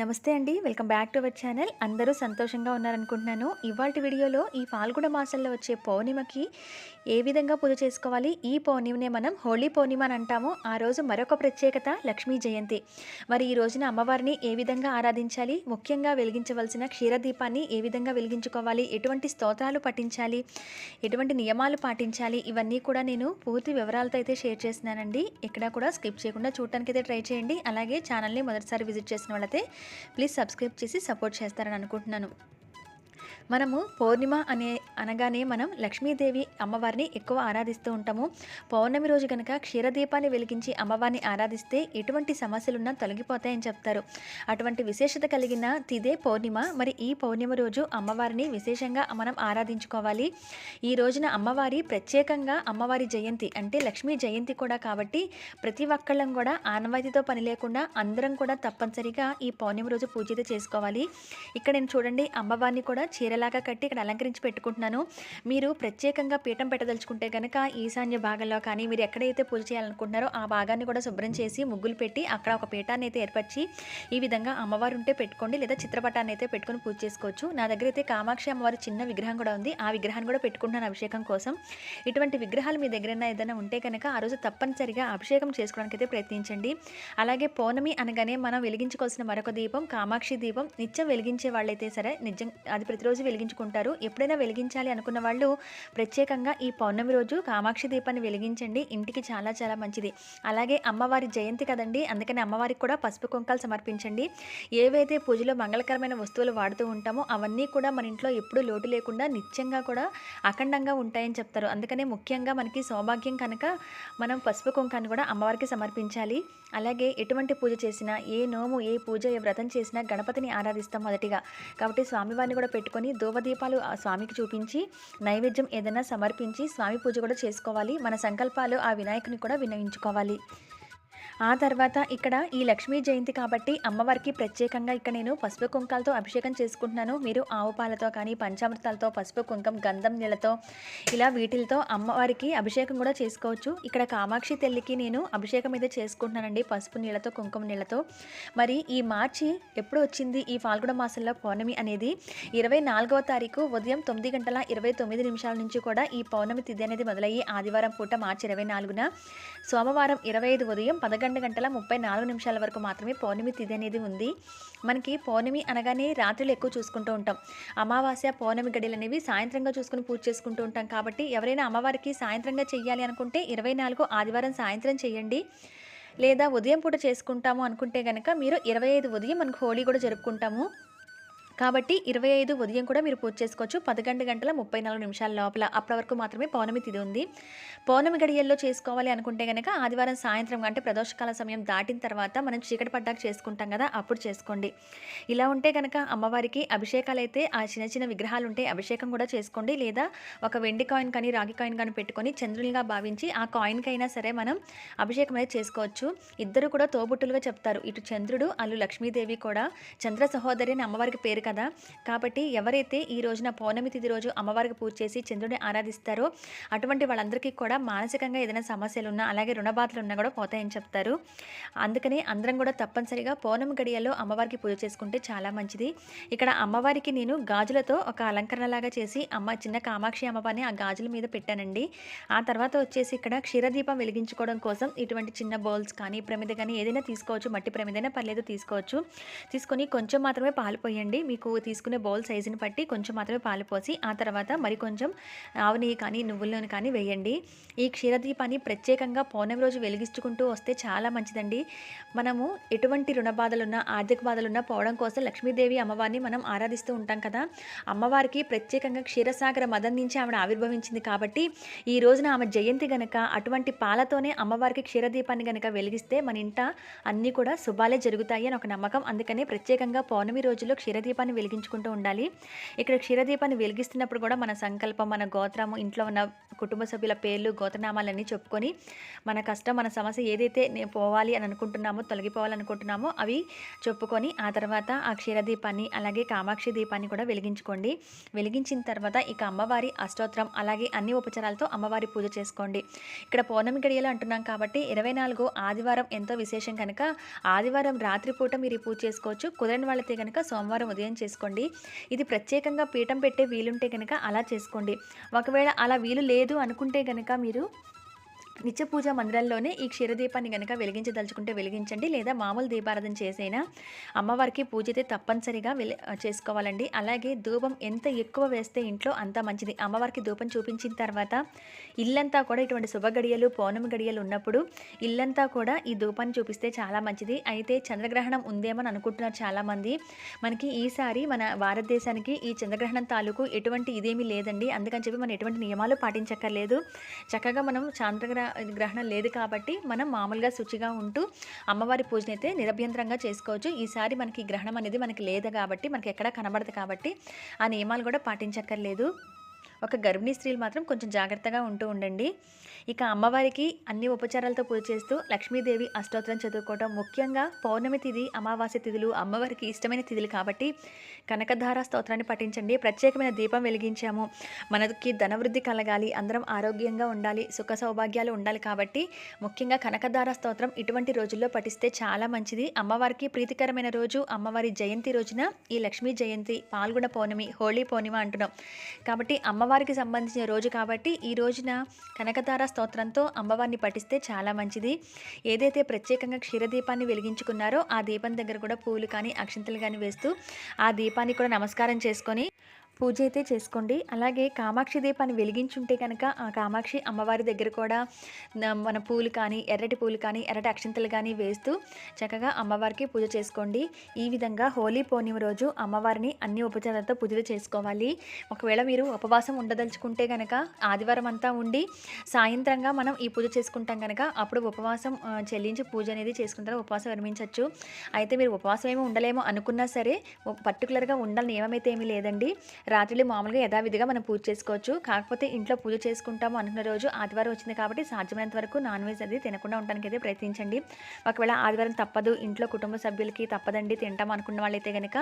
నమస్తే అండి. Welcome back to our channel. అందరూ సంతోషంగా ఉన్నారనుకుంటున్నాను. ఇవాళ వీడియోలో ఈ ఫాల్గుణ మాసంలో వచ్చే పౌర్ణిమకి ఏ విధంగా పూజ చేసుకోవాలి? ఈ పౌర్ణిమనే మనం హోళీ పౌర్ణిమ అని అంటాము. ఆ రోజు మరొక ప్రత్యేకత లక్ష్మీ జయంతి. మరి ఈ రోజున అమ్మవారిని ఏ విధంగా ఆరాధించాలి? ముఖ్యంగా వెలిగించవలసిన క్షీరదీపాన్ని ఏ విధంగా వెలిగించుకోవాలి? ఎటువంటి స్తోత్రాలు పఠించాలి? ఎటువంటి నియమాలు పాటించాలి? ఇవన్నీ కూడా నేను పూర్తి వివరాలతో అయితే షేర్ చేస్తున్నానండి. ఎక్కడా కూడా స్కిప్ చేయకుండా చూడటానికి అయితే ట్రై చేయండి. అలాగే ఛానల్ని మొదటిసారి విజిట్ చేసిన వాళ్ళైతే ప్లీజ్ సబ్స్క్రైబ్ చేసి సపోర్ట్ చేస్తారని అనుకుంటున్నాను. మనము పౌర్ణిమ అనే అనగానే మనం లక్ష్మీదేవి అమ్మవారిని ఎక్కువ ఆరాధిస్తూ ఉంటాము. పౌర్ణమి రోజు కనుక క్షీరదీపాన్ని వెలిగించి అమ్మవారిని ఆరాధిస్తే ఎటువంటి సమస్యలున్నా తొలగిపోతాయని చెప్తారు. అటువంటి విశేషత కలిగిన తిదే పౌర్ణిమ మరి ఈ పౌర్ణిమ రోజు అమ్మవారిని విశేషంగా మనం ఆరాధించుకోవాలి. ఈ రోజున అమ్మవారి ప్రత్యేకంగా అమ్మవారి జయంతి అంటే లక్ష్మీ జయంతి కూడా కాబట్టి ప్రతి ఒక్కళ్ళం కూడా ఆనవాయితీతో పని లేకుండా అందరం కూడా తప్పనిసరిగా ఈ పౌర్ణమి రోజు పూజ చేసుకోవాలి. ఇక్కడ నేను చూడండి అమ్మవారిని కూడా చీర చీరలాగా కట్టి ఇక్కడ అలంకరించి పెట్టుకుంటున్నాను. మీరు ప్రత్యేకంగా పీఠం పెట్టదలుచుకుంటే కనుక ఈశాన్య భాగంలో కానీ మీరు ఎక్కడైతే పూజ చేయాలనుకుంటున్నారో ఆ భాగాన్ని కూడా శుభ్రం చేసి ముగ్గులు పెట్టి అక్కడ ఒక పీఠాన్ని అయితే ఏర్పరిచి ఈ విధంగా అమ్మవారు ఉంటే పెట్టుకోండి. లేదా చిత్రపటాన్ని అయితే పెట్టుకొని పూజ చేసుకోవచ్చు. నా దగ్గర అయితే కామాక్షి అమ్మవారి చిన్న విగ్రహం కూడా ఉంది. ఆ విగ్రహాన్ని కూడా పెట్టుకుంటున్నాను అభిషేకం కోసం. ఇటువంటి విగ్రహాలు మీ దగ్గర ఏదైనా ఉంటే కనుక ఆ రోజు తప్పనిసరిగా అభిషేకం చేసుకోవడానికి అయితే ప్రయత్నించండి. అలాగే పౌర్ణమి అనగానే మనం వెలిగించుకోవాల్సిన మరొక దీపం కామాక్షి దీపం. నిత్యం వెలిగించే వాళ్ళైతే సరే నిజం అది ప్రతిరోజు వెలిగించుకుంటారు. ఎప్పుడైనా వెలిగించాలి అనుకున్న వాళ్ళు ప్రత్యేకంగా ఈ పౌర్ణమి రోజు కామాక్షి దీపాన్ని వెలిగించండి. ఇంటికి చాలా చాలా మంచిది. అలాగే అమ్మవారి జయంతి కదండి. అందుకని అమ్మవారికి కూడా పసుపు కుంకాలు సమర్పించండి. ఏవైతే పూజలో మంగళకరమైన వస్తువులు వాడుతూ ఉంటామో అవన్నీ కూడా మన ఇంట్లో ఎప్పుడూ లోటు లేకుండా నిత్యంగా కూడా అఖండంగా ఉంటాయని చెప్తారు. అందుకనే ముఖ్యంగా మనకి సౌభాగ్యం కనుక మనం పసుపు కుంకాన్ని కూడా అమ్మవారికి సమర్పించాలి. అలాగే ఎటువంటి పూజ చేసినా ఏ నోము ఏ పూజ ఏ వ్రతం చేసినా గణపతిని ఆరాధిస్తాం మొదటిగా. కాబట్టి స్వామివారిని కూడా పెట్టుకొని ధూపదీపాలు ఆ స్వామికి చూపించి నైవేద్యం ఏదైనా సమర్పించి స్వామి పూజ కూడా చేసుకోవాలి. మన సంకల్పాలు ఆ వినాయకుని కూడా వినయించుకోవాలి ఆ తర్వాత ఇక్కడ ఈ లక్ష్మీ జయంతి కాబట్టి అమ్మవారికి ప్రత్యేకంగా ఇక్కడ నేను పసుపు కుంకాలతో అభిషేకం చేసుకుంటున్నాను. మీరు ఆవు పాలతో కానీ పంచామృతాలతో పసుపు కుంకం గంధం నీళ్ళతో ఇలా వీటిలతో అమ్మవారికి అభిషేకం కూడా చేసుకోవచ్చు. ఇక్కడ కామాక్షి తల్లికి నేను అభిషేకం అయితే చేసుకుంటున్నానండి పసుపు నీళ్ళతో కుంకుమ నీళ్ళతో. మరి ఈ మార్చి ఎప్పుడు వచ్చింది? ఈ ఫాల్గుణ మాసంలో పౌర్ణమి అనేది ఇరవై నాలుగవ తారీఖు ఉదయం తొమ్మిది గంటల ఇరవై తొమ్మిది నిమిషాల నుంచి కూడా ఈ పౌర్ణమి తిథి అనేది మొదలయ్యి ఆదివారం పూట మార్చి ఇరవై నాలుగున. సోమవారం ఇరవై ఐదు ఉదయం పదకొండు గంటల ముప్పై నాలుగు నిమిషాల వరకు మాత్రమే పౌర్ణమి తిథి అనేది ఉంది. మనకి పౌర్ణమి అనగానే రాత్రులు ఎక్కువ చూసుకుంటూ ఉంటాం. అమావాస్య పౌర్ణమి గడియలు అనేవి సాయంత్రంగా చూసుకుని పూజ చేసుకుంటూ ఉంటాం కాబట్టి ఎవరైనా అమ్మవారికి సాయంత్రంగా చేయాలి అనుకుంటే ఇరవై నాలుగు ఆదివారం సాయంత్రం చేయండి లేదా ఉదయం పూట చేసుకుంటాము అనుకుంటే కనుక మీరు ఇరవై ఐదు ఉదయం మనకు హోలీ కూడా జరుపుకుంటాము. కాబట్టి ఇరవై ఐదు ఉదయం కూడా మీరు పూజ చేసుకోవచ్చు. పదకొండు గంటల ముప్పై నాలుగు నిమిషాల లోపల అప్పటి వరకు మాత్రమే పౌర్ణమి తిది ఉంది. పౌర్ణమి గడియల్లో చేసుకోవాలి అనుకుంటే కనుక ఆదివారం సాయంత్రం అంటే ప్రదోషకాల సమయం దాటిన తర్వాత మనం చీకటి పడ్డాక చేసుకుంటాం కదా అప్పుడు చేసుకోండి. ఇలా ఉంటే కనుక అమ్మవారికి అభిషేకాలు అయితే ఆ చిన్న చిన్న విగ్రహాలు ఉంటే అభిషేకం కూడా చేసుకోండి. లేదా ఒక వెండి కాయిన్ కానీ రాగి కాయిన్ కానీ పెట్టుకొని చంద్రునిగా భావించి ఆ కాయిన్కి అయినా సరే మనం అభిషేకం అనేది చేసుకోవచ్చు. ఇద్దరు కూడా తోబుట్టులుగా చెప్తారు. ఇటు చంద్రుడు అల్లు లక్ష్మీదేవి కూడా చంద్ర సహోదరి అని అమ్మవారికి పేరు కదా. కాబట్టి ఎవరైతే ఈ రోజున పౌర్ణమి తిథి రోజు అమ్మవారికి పూజ చేసి చంద్రుడిని ఆరాధిస్తారో అటువంటి వాళ్ళందరికీ కూడా మానసికంగా ఏదైనా సమస్యలు ఉన్నా అలాగే రుణబాధలు ఉన్నా కూడా పోతాయని చెప్తారు. అందుకని అందరం కూడా తప్పనిసరిగా పౌర్ణమి గడియల్లో అమ్మవారికి పూజ చేసుకుంటే చాలా మంచిది. ఇక్కడ అమ్మవారికి నేను గాజులతో ఒక అలంకరణలాగా చేసి అమ్మ చిన్న కామాక్షి అమ్మవారిని ఆ గాజుల మీద పెట్టానండి. ఆ తర్వాత వచ్చేసి ఇక్కడ క్షీరదీపం వెలిగించుకోవడం కోసం ఇటువంటి చిన్న బౌల్స్ కానీ ప్రమిద కానీ ఏదైనా తీసుకోవచ్చు. మట్టి ప్రమిదైనా పర్లేదు తీసుకోవచ్చు. తీసుకొని కొంచెం మాత్రమే పాలు పోయండి. మీకు తీసుకునే బౌల్ సైజుని బట్టి కొంచెం మాత్రమే పాలు పోసి ఆ తర్వాత మరి కొంచెం ఆవు నెయ్యి కానీ నువ్వుల నూనె కానీ వేయండి. ఈ క్షీరదీపాన్ని ప్రత్యేకంగా పౌర్ణమి రోజు వెలిగించుకుంటూ వస్తే చాలా మంచిదండి. మనము ఎటువంటి రుణ బాధలున్నా ఆర్థిక బాధలున్నా పోవడం కోసం లక్ష్మీదేవి అమ్మవారిని మనం ఆరాధిస్తూ ఉంటాం కదా. అమ్మవారికి ప్రత్యేకంగా క్షీరసాగర మదం నుంచి ఆవిడ ఆవిర్భవించింది కాబట్టి ఈ రోజున ఆమె జయంతి గనక అటువంటి పాలతోనే అమ్మవారికి క్షీరదీపాన్ని గనక వెలిగిస్తే మన ఇంట అన్నీ కూడా శుభాలే జరుగుతాయి అని ఒక నమ్మకం. అందుకనే ప్రత్యేకంగా పౌర్ణమి రోజుల్లో క్షీరదీపాన్ని క్షీరదీపాన్ని వెలిగించుకుంటూ ఉండాలి. ఇక్కడ క్షీరదీపాన్ని వెలిగిస్తున్నప్పుడు కూడా మన సంకల్పం మన గోత్రము ఇంట్లో ఉన్న కుటుంబ సభ్యుల పేర్లు గోత్రనామాలన్నీ చెప్పుకొని మన కష్టం మన సమస్య ఏదైతే పోవాలి అని అనుకుంటున్నామో తొలగిపోవాలనుకుంటున్నామో అవి చెప్పుకొని ఆ తర్వాత ఆ క్షీరదీపాన్ని అలాగే కామాక్షి దీపాన్ని కూడా వెలిగించుకోండి. వెలిగించిన తర్వాత ఇక అమ్మవారి అష్టోత్తరం అలాగే అన్ని ఉపచారాలతో అమ్మవారి పూజ చేసుకోండి. ఇక్కడ పౌర్ణమి గడియలు అంటున్నాం కాబట్టి ఇరవై నాలుగు ఆదివారం ఎంతో విశేషం కనుక ఆదివారం రాత్రిపూట మీరు పూజ చేసుకోవచ్చు. కుదరని వాళ్ళతే కనుక సోమవారం ఉదయం చేసుకోండి. ఇది ప్రత్యేకంగా పీఠం పెట్టే వీలుంటే కనుక అలా చేసుకోండి. ఒకవేళ అలా వీలు లేదు అనుకుంటే కనుక మీరు నిత్య పూజ మందిరంలోనే ఈ క్షీరదీపాన్ని కనుక వెలిగించదలుచుకుంటే వెలిగించండి. లేదా మామూలు దీపారాధన చేసైనా అమ్మవారికి పూజ అయితే తప్పనిసరిగా చేసుకోవాలండి. అలాగే ధూపం ఎంత ఎక్కువ వేస్తే ఇంట్లో అంత మంచిది. అమ్మవారికి ధూపం చూపించిన తర్వాత ఇల్లంతా కూడా ఇటువంటి శుభ గడియలు పౌర్ణమి గడియలు ఉన్నప్పుడు ఇల్లంతా కూడా ఈ ధూపాన్ని చూపిస్తే చాలా మంచిది. అయితే చంద్రగ్రహణం ఉందేమని అనుకుంటున్నారు చాలామంది. మనకి ఈసారి మన భారతదేశానికి ఈ చంద్రగ్రహణం తాలూకు ఎటువంటి ఇదేమీ లేదండి. అందుకని చెప్పి మనం ఎటువంటి నియమాలు పాటించక్కర్లేదు. చక్కగా మనం చంద్రగ్రహ గ్రహణం లేదు కాబట్టి మనం మామూలుగా శుచిగా ఉంటూ అమ్మవారి పూజను అయితే నిరభ్యంతరంగా చేసుకోవచ్చు. ఈసారి మనకి ఈ గ్రహణం అనేది మనకి లేదు కాబట్టి మనకి ఎక్కడా కనబడదు కాబట్టి ఆ నియమాలు కూడా పాటించక్కర్లేదు. ఒక గర్భిణీ స్త్రీలు మాత్రం కొంచెం జాగ్రత్తగా ఉంటూ ఉండండి. ఇక అమ్మవారికి అన్ని ఉపచారాలతో పూజ చేస్తూ లక్ష్మీదేవి అష్టోత్తరం చదువుకోవటం ముఖ్యంగా పౌర్ణమి తిథి అమావాస్య తిథులు అమ్మవారికి ఇష్టమైన తిథులు కాబట్టి కనకధార స్తోత్రాన్ని పఠించండి. ప్రత్యేకమైన దీపం వెలిగించాము. మనకి ధనవృద్ధి కలగాలి అందరం ఆరోగ్యంగా ఉండాలి సుఖ సౌభాగ్యాలు ఉండాలి కాబట్టి ముఖ్యంగా కనకధార స్తోత్రం ఇటువంటి రోజుల్లో పఠిస్తే చాలా మంచిది. అమ్మవారికి ప్రీతికరమైన రోజు అమ్మవారి జయంతి రోజున ఈ లక్ష్మీ జయంతి పాల్గొన పౌర్ణమి హోళీ పౌర్ణిమ అంటున్నాం. కాబట్టి అమ్మ అమ్మవారికి సంబంధించిన రోజు కాబట్టి ఈ రోజున కనకతార స్తోత్రంతో అమ్మవారిని పఠిస్తే చాలా మంచిది. ఏదైతే ప్రత్యేకంగా క్షీరదీపాన్ని వెలిగించుకున్నారో ఆ దీపం దగ్గర కూడా పూలు కానీ అక్షంతలు కానీ వేస్తూ ఆ దీపాన్ని కూడా నమస్కారం చేసుకొని పూజ అయితే చేసుకోండి. అలాగే కామాక్షి దీపాన్ని వెలిగించుంటే కనుక ఆ కామాక్షి అమ్మవారి దగ్గర కూడా మన పూలు కానీ ఎర్రటి పూలు కానీ ఎర్రటి అక్షంతలు కానీ వేస్తూ చక్కగా అమ్మవారికి పూజ చేసుకోండి. ఈ విధంగా హోలీ పౌర్ణిమ రోజు అమ్మవారిని అన్ని ఉపచారాలతో పూజలు చేసుకోవాలి. ఒకవేళ మీరు ఉపవాసం ఉండదలుచుకుంటే కనుక ఆదివారం అంతా ఉండి సాయంత్రంగా మనం ఈ పూజ చేసుకుంటాం కనుక అప్పుడు ఉపవాసం చెల్లించి పూజ అనేది చేసుకుంటారు ఉపవాసం విరమించవచ్చు అయితే మీరు ఉపవాసం ఏమీ ఉండలేమో అనుకున్నా సరే పర్టికులర్గా ఉండాలని నియమం అయితే ఏమీ లేదండి. రాత్రులు మామూలుగా యథావిధిగా మనం పూజ చేసుకోవచ్చు. కాకపోతే ఇంట్లో పూజ చేసుకుంటాము అనుకున్న రోజు ఆదివారం వచ్చింది కాబట్టి సాధ్యమైనంత వరకు నాన్ వెజ్ అది తినకుండా ఉండడానికి అయితే ప్రయత్నించండి. ఒకవేళ ఆదివారం తప్పదు ఇంట్లో కుటుంబ సభ్యులకి తప్పదండి తింటాం అనుకున్న వాళ్ళైతే కనుక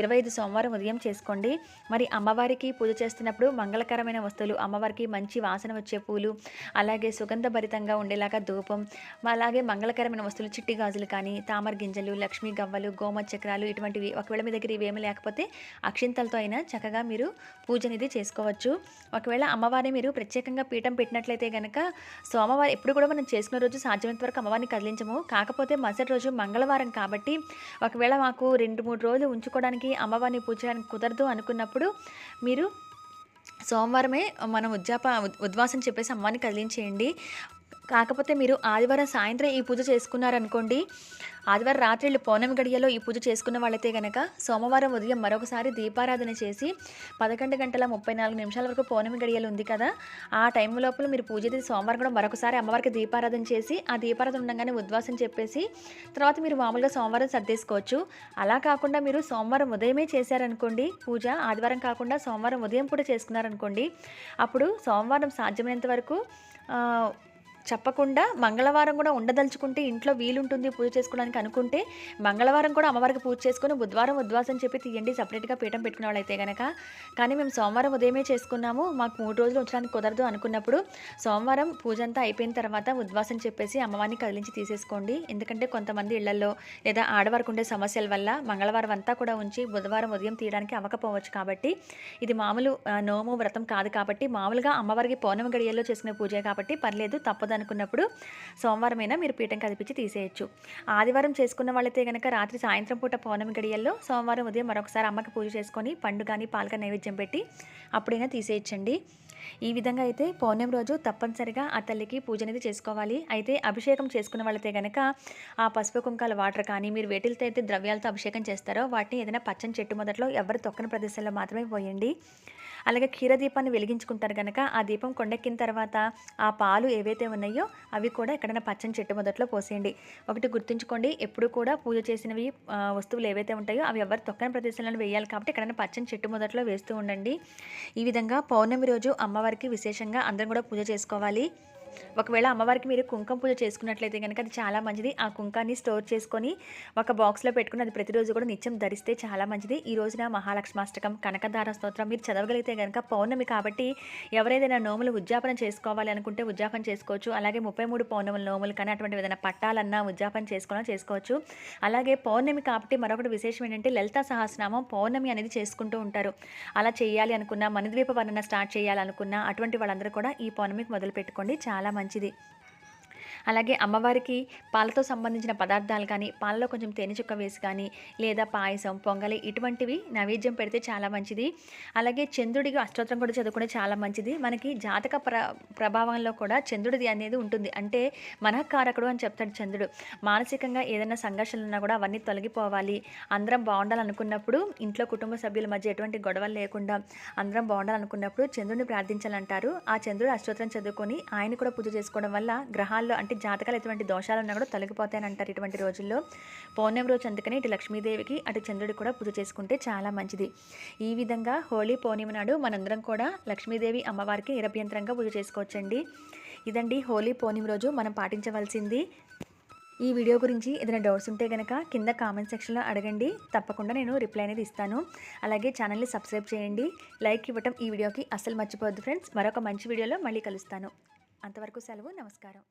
ఇరవై ఐదు సోమవారం ఉదయం చేసుకోండి. మరి అమ్మవారికి పూజ చేస్తున్నప్పుడు మంగళకరమైన వస్తువులు అమ్మవారికి మంచి వాసన వచ్చే పూలు అలాగే సుగంధభరితంగా ఉండేలాగా ధూపం అలాగే మంగళకరమైన వస్తువులు చిట్టి గాజులు కానీ తామర గింజలు లక్ష్మీ గవ్వలు గోమ చక్రాలు ఇటువంటివి. ఒకవేళ మీ దగ్గర ఇవేమీ లేకపోతే అక్షింతలతో అయినా చక్కగా మీరు పూజ అనేది చేసుకోవచ్చు. ఒకవేళ అమ్మవారిని మీరు ప్రత్యేకంగా పీఠం పెట్టినట్లయితే కనుక సోమవారం ఎప్పుడు కూడా మనం చేసుకున్న రోజు సాధ్యమైనంత వరకు అమ్మవారిని కదిలించము. కాకపోతే మరుసటి రోజు మంగళవారం కాబట్టి ఒకవేళ మాకు రెండు మూడు రోజులు ఉంచుకోవడానికి అమ్మవారిని పూజ కుదరదు అనుకున్నప్పుడు మీరు సోమవారమే మనం ఉద్యాప ఉద్- ఉద్వాసం చెప్పేసి అమ్మవారిని కదిలించేయండి. కాకపోతే మీరు ఆదివారం సాయంత్రం ఈ పూజ చేసుకున్నారనుకోండి ఆదివారం రాత్రిళ్ళు పౌర్ణమి గడియలో ఈ పూజ చేసుకున్న వాళ్ళైతే కనుక సోమవారం ఉదయం మరొకసారి దీపారాధన చేసి పదకొండు గంటల ముప్పై నాలుగు నిమిషాల వరకు పౌర్ణమి గడియలు ఉంది కదా ఆ టైం లోపల మీరు పూజ చేసి సోమవారం కూడా మరొకసారి అమ్మవారికి దీపారాధన చేసి ఆ దీపారాధన ఉండగానే ఉద్వాసం చెప్పేసి తర్వాత మీరు మామూలుగా సోమవారం సర్దేసుకోవచ్చు. అలా కాకుండా మీరు సోమవారం ఉదయమే చేశారనుకోండి పూజ ఆదివారం కాకుండా సోమవారం ఉదయం కూడా చేసుకున్నారనుకోండి అప్పుడు సోమవారం సాధ్యమైనంత వరకు చెప్పకుండా మంగళవారం కూడా ఉండదలుచుకుంటే ఇంట్లో వీలుంటుంది పూజ చేసుకోవడానికి అనుకుంటే మంగళవారం కూడా అమ్మవారికి పూజ చేసుకుని బుధవారం ఉద్వాసం చెప్పి తీయండి. సపరేట్గా పీఠం పెట్టుకున్న వాళ్ళైతే కనుక కానీ మేము సోమవారం ఉదయమే చేసుకున్నాము. మాకు మూడు రోజులు ఉంచడానికి కుదరదు అనుకున్నప్పుడు సోమవారం పూజ అంతా అయిపోయిన తర్వాత ఉద్వాసం చెప్పేసి అమ్మవారిని కదిలించి తీసేసుకోండి. ఎందుకంటే కొంతమంది ఇళ్ళలో లేదా ఆడవారికి ఉండే సమస్యల వల్ల మంగళవారం అంతా కూడా ఉంచి బుధవారం ఉదయం తీయడానికి అవ్వకపోవచ్చు కాబట్టి ఇది మామూలు నోము వ్రతం కాదు కాబట్టి మామూలుగా అమ్మవారికి పౌర్ణమి గడియల్లో చేసుకునే పూజే కాబట్టి పర్లేదు తప్పదు అనుకున్నప్పుడు సోమవారమైనా మీరు పీఠం కదిపించి తీసేయచ్చు. ఆదివారం చేసుకున్న వాళ్ళైతే కనుక రాత్రి సాయంత్రం పూట పౌర్ణమి గడియల్లో సోమవారం ఉదయం మరొకసారి అమ్మకి పూజ చేసుకొని పండు కానీ పాలక నైవేద్యం పెట్టి అప్పుడైనా తీసేయచ్చండి. ఈ విధంగా అయితే పౌర్ణమి రోజు తప్పనిసరిగా ఆ తల్లికి పూజ అనేది చేసుకోవాలి. అయితే అభిషేకం చేసుకున్న వాళ్ళైతే కనుక ఆ పసుపు కుంకాల వాటర్ కానీ మీరు వేటిలతో అయితే ద్రవ్యాలతో అభిషేకం చేస్తారో వాటిని ఏదైనా పచ్చని చెట్టు మొదట్లో ఎవరు తొక్కని ప్రదేశంలో మాత్రమే పోయండి. అలాగే క్షీర దీపాన్ని వెలిగించుకుంటారు కనుక ఆ దీపం కొండెక్కిన తర్వాత ఆ పాలు ఏవైతే ఉన్నాయో అవి కూడా ఎక్కడైనా పచ్చని చెట్టు మొదట్లో పోసేయండి. ఒకటి గుర్తుంచుకోండి ఎప్పుడు కూడా పూజ చేసినవి వస్తువులు ఏవైతే ఉంటాయో అవి ఎవరు తొక్కని ప్రదేశంలో వేయాలి కాబట్టి ఎక్కడైనా పచ్చని చెట్టు మొదట్లో వేస్తూ ఉండండి. ఈ విధంగా పౌర్ణమి రోజు అమ్మవారికి విశేషంగా అందరం కూడా పూజ చేసుకోవాలి. ఒకవేళ అమ్మవారికి మీరు కుంకం పూజ చేసుకున్నట్లయితే కనుక అది చాలా మంచిది. ఆ కుంకాన్ని స్టోర్ చేసుకొని ఒక బాక్స్లో పెట్టుకుని అది ప్రతిరోజు కూడా నిత్యం ధరిస్తే చాలా మంచిది. ఈ రోజున మహాలక్ష్మాష్టకం కనకధార స్తోత్రం మీరు చదవగలిగితే కనుక పౌర్ణమి కాబట్టి ఎవరైనా నోములు ఉద్యాపన చేసుకోవాలి అనుకుంటే ఉద్యాపన చేసుకోవచ్చు. అలాగే ముప్పై మూడు పౌర్ణముల నోములు కానీ అటువంటి ఏదైనా పట్టాలన్నా ఉద్యాపన చేసుకోవాలన్నా చేసుకోవచ్చు. అలాగే పౌర్ణమి కాబట్టి మరొకటి విశేషం ఏంటంటే లలిత సహస్రనామం పౌర్ణమి అనేది చేసుకుంటూ ఉంటారు. అలా చేయాలి అనుకున్నా మనద్వీప వర్ణన స్టార్ట్ చేయాలనుకున్నా అటువంటి వాళ్ళందరూ కూడా ఈ పౌర్ణమికి మొదలు పెట్టుకోండి చాలా మంచిది. అలాగే అమ్మవారికి పాలతో సంబంధించిన పదార్థాలు కానీ పాలలో కొంచెం తేనె చుక్క వేసి కానీ లేదా పాయసం పొంగలి ఇటువంటివి నైవేద్యం పెడితే చాలా మంచిది. అలాగే చంద్రుడికి అష్టోత్తరం కూడా చదువుకుంటే చాలా మంచిది. మనకి జాతక ప్ర ప్రభావంలో కూడా చంద్రుడిది అనేది ఉంటుంది. అంటే మనఃకారకుడు అని చెప్తాడు చంద్రుడు. మానసికంగా ఏదైనా సంఘర్షణలు ఉన్నా కూడా అవన్నీ తొలగిపోవాలి. అందరం బాగుండాలనుకున్నప్పుడు ఇంట్లో కుటుంబ సభ్యుల మధ్య ఎటువంటి గొడవలు లేకుండా అందరం బాగుండాలనుకున్నప్పుడు చంద్రుడిని ప్రార్థించాలంటారు. ఆ చంద్రుడు అష్టోత్తరం చదువుకొని ఆయన కూడా పూజ చేసుకోవడం వల్ల గ్రహాల్లో అంటే జాతకాలు ఎటువంటి దోషాలు ఉన్నా కూడా తొలగిపోతాయని అంటారు ఇటువంటి రోజుల్లో. పౌర్ణమి రోజు అందుకని ఇటు లక్ష్మీదేవికి అటు చంద్రుడికి కూడా పూజ చేసుకుంటే చాలా మంచిది. ఈ విధంగా హోలీ పౌర్ణమి నాడు మనందరం కూడా లక్ష్మీదేవి అమ్మవారికి నిరభ్యంతరంగా పూజ చేసుకోవచ్చండి. ఇదండి హోలీ పౌర్ణమి రోజు మనం పాటించవలసింది. ఈ వీడియో గురించి ఏదైనా డౌట్స్ ఉంటే కనుక కింద కామెంట్ సెక్షన్లో అడగండి. తప్పకుండా నేను రిప్లై అనేది ఇస్తాను. అలాగే ఛానల్ని సబ్స్క్రైబ్ చేయండి. లైక్ ఇవ్వటం ఈ వీడియోకి అస్సలు మర్చిపోవద్దు ఫ్రెండ్స్. మరొక మంచి వీడియోలో మళ్ళీ కలుస్తాను. అంతవరకు సెలవు నమస్కారం.